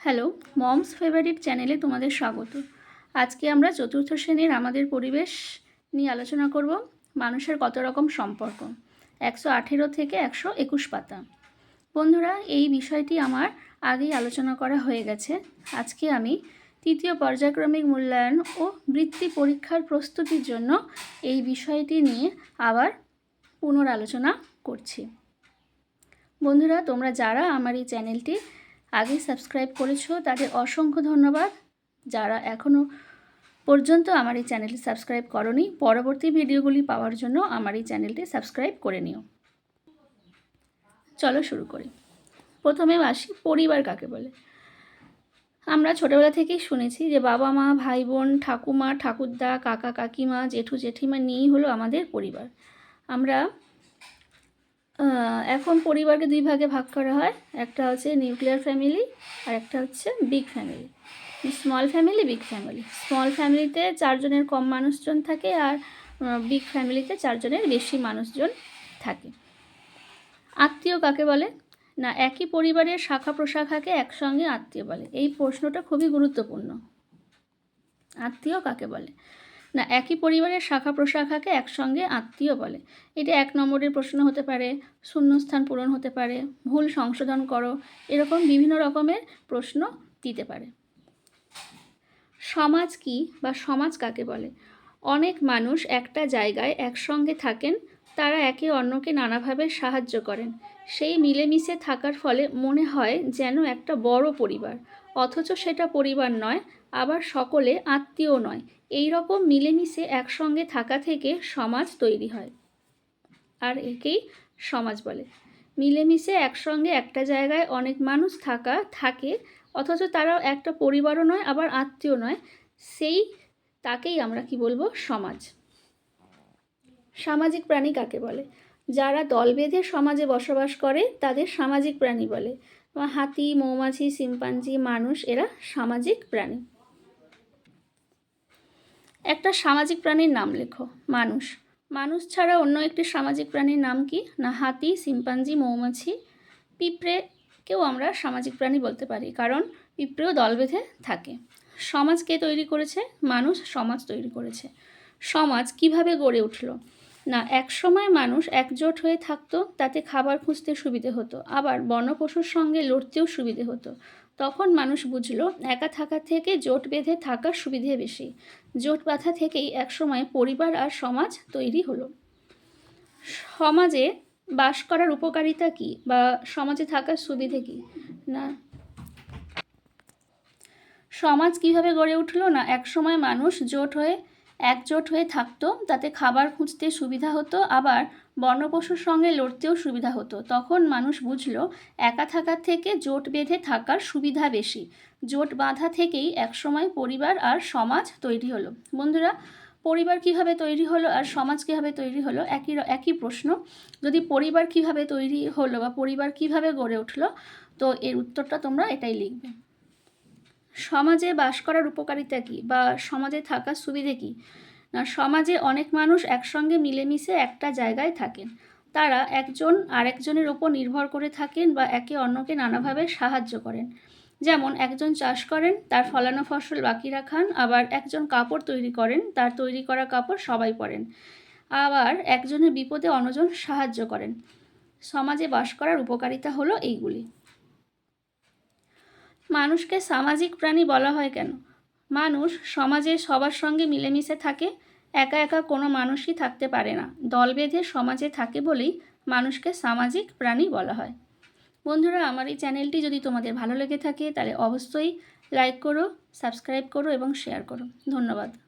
Hello, moms favourite চ্যানেলে তোমাদের স্বাগত। আজকে আমরা চতুর্থ শ্রেণির আমাদের পরিবেশ নিয়ে আলোচনা করব, মানুষের কত রকম সম্পর্ক। একশো আঠেরো থেকে একশো একুশ পাতা। বন্ধুরা, এই বিষয়টি আমার আগেই আলোচনা করা হয়ে গেছে। আজকে আমি তৃতীয় পর্যায়ক্রমিক মূল্যায়ন ও বৃত্তি পরীক্ষার প্রস্তুতির জন্য এই বিষয়টি নিয়ে আবার পুনরালোচনা করছি। বন্ধুরা, তোমরা যারা আমার এই চ্যানেলটি আগে সাবস্ক্রাইব করেছ, তাদের অসংখ্য ধন্যবাদ। যারা এখনও পর্যন্ত আমার এই চ্যানেলটি সাবস্ক্রাইব করনি, পরবর্তী ভিডিওগুলি পাওয়ার জন্য আমার এই চ্যানেলটি সাবস্ক্রাইব করে নিও। চলো শুরু করি। প্রথমে আসি পরিবার কাকে বলে? আমরা ছোটোবেলা থেকেই শুনেছি যে বাবা মা, ভাই বোন, ঠাকুমা, ঠাকুরদা, কাকা, কাকিমা, জেঠু, জেঠিমা নিয়েই হলো আমাদের পরিবার। আমরা এখন পরিবারকে দুই ভাগে ভাগ করা হয়। একটা হচ্ছে নিউক্লিয়ার ফ্যামিলি আর একটা হচ্ছে big family small family big family small ফ্যামিলিতে চারজনের কম মানুষজন থাকে আর বিগ ফ্যামিলিতে চারজনের বেশি মানুষজন থাকে। আত্মীয় কাকে বলে? না, একই পরিবারের শাখা প্রশাখাকে একসঙ্গে আত্মীয় বলে। এই প্রশ্নটা খুবই গুরুত্বপূর্ণ। আত্মীয় কাকে বলে? না, একই পরিবারের শাখা প্রশাখাকে একসঙ্গে আত্মীয় বলে। এটা এক নম্বরের প্রশ্ন হতে পারে, শূন্যস্থান পূরণ হতে পারে, ভুল সংশোধন করো, এরকম বিভিন্ন রকমের প্রশ্ন দিতে পারে। সমাজ কি বা সমাজ কাকে বলে? অনেক মানুষ একটা জায়গায় একসঙ্গে থাকেন, তারা একে অন্যকে নানাভাবে সাহায্য করেন। সেই মিলেমিশে থাকার ফলে মনে হয় যেন একটা বড় পরিবার। অথচ সেটা পরিবার নয়, আবার সকলে আত্মীয় নয়। এই রকম মিলেমিশে একসঙ্গে থাকা থেকে সমাজ তৈরি হয়। আর একেই সমাজ বলে। মিলেমিশে একসঙ্গে একটা জায়গায় অনেক মানুষ থাকা, থাকে, অথচ তারাও একটা পরিবারও নয়, আবার আত্মীয় নয়। সেই তাকেই আমরা কি বলব? সমাজ। সামাজিক প্রাণী কাকে বলে? যারা দল বেঁধে সমাজে বসবাস করে, তাদের সামাজিক প্রাণী বলে। হাতি, মৌমাছি, শিম্পাঞ্জি, মানুষ, এরা সামাজিক প্রাণী। একটা সামাজিক প্রাণীর নাম লেখো, মানুষ। মানুষ ছাড়া অন্য একটি সামাজিক প্রাণীর নাম কি? না হাতি, শিম্পাঞ্জি, মৌমাছি। পিঁপড়েকেও আমরা সামাজিক প্রাণী বলতে পারি, কারণ পিঁপড়েও দল বেঁধে থাকে। সমাজ কে তৈরি করেছে? মানুষ সমাজ তৈরি করেছে। সমাজ কীভাবে গড়ে উঠল? না, এক সময় মানুষ একজোট হয়ে থাকতো, তাতে খাবার খুঁজতে সুবিধে হতো। আবার বনপশুর সঙ্গে লড়তেও সুবিধে হতো। তখন মানুষ বুঝলো, একা থাকা থেকে জোট বেঁধে থাকার সুবিধে বেশি। জোট বাঁধা থেকেই একসময় পরিবার আর সমাজ তৈরি হলো। সমাজে বাস করার উপকারিতা কি বা সমাজে থাকার সুবিধে কি? না। সমাজ কীভাবে গড়ে উঠল না একসময় মানুষ জোট হয়ে একজোট হয়ে থাকতো, তাতে খাবার খুঁজতে সুবিধা হতো, আবার বন্যপশুর সঙ্গে লড়তেও সুবিধা হতো। তখন মানুষ বুঝলো, একা থাকার থেকে জোট বেঁধে থাকার সুবিধা বেশি। জোট বাঁধা থেকেই একসময় পরিবার আর সমাজ তৈরি হলো। বন্ধুরা, পরিবার কীভাবে তৈরি হলো আর সমাজ কীভাবে তৈরি হলো একই একই প্রশ্ন। যদি পরিবার কীভাবে তৈরি হলো বা পরিবার কীভাবে গড়ে উঠল, তো এর উত্তরটা তোমরা এটাই লিখবে। সমাজে বাস করার উপকারিতা কী? বা সমাজে থাকার সুবিধে কী? না, সমাজে অনেক মানুষ একসঙ্গে মিলেমিশে একটা জায়গায় থাকেন। তারা একজন আরেকজনের ওপর নির্ভর করে থাকেন বা একে অন্যকে নানাভাবে সাহায্য করেন। যেমন, একজন চাষ করেন, তার ফলানো ফসল বাকি রাখান, আবার একজন কাপড় তৈরি করেন, তার তৈরি করা কাপড় সবাই পরেন। আবার একজনের বিপদে অন্যজন সাহায্য করেন। সমাজে বাস করার উপকারিতা হলো এইগুলি। মানুষকে সামাজিক প্রাণী বলা হয় কেন? মানুষ সমাজে সবার সঙ্গে মিলেমিশে থাকে, একা একা কোনো মানুষই থাকতে পারে না। দল বেঁধে সমাজে থাকে বলেই মানুষকে সামাজিক প্রাণী বলা হয়। বন্ধুরা, আমার এই চ্যানেলটি যদি তোমাদের ভালো লেগে থাকে, তাহলে অবশ্যই লাইক করো, সাবস্ক্রাইব করো এবং শেয়ার করো। ধন্যবাদ।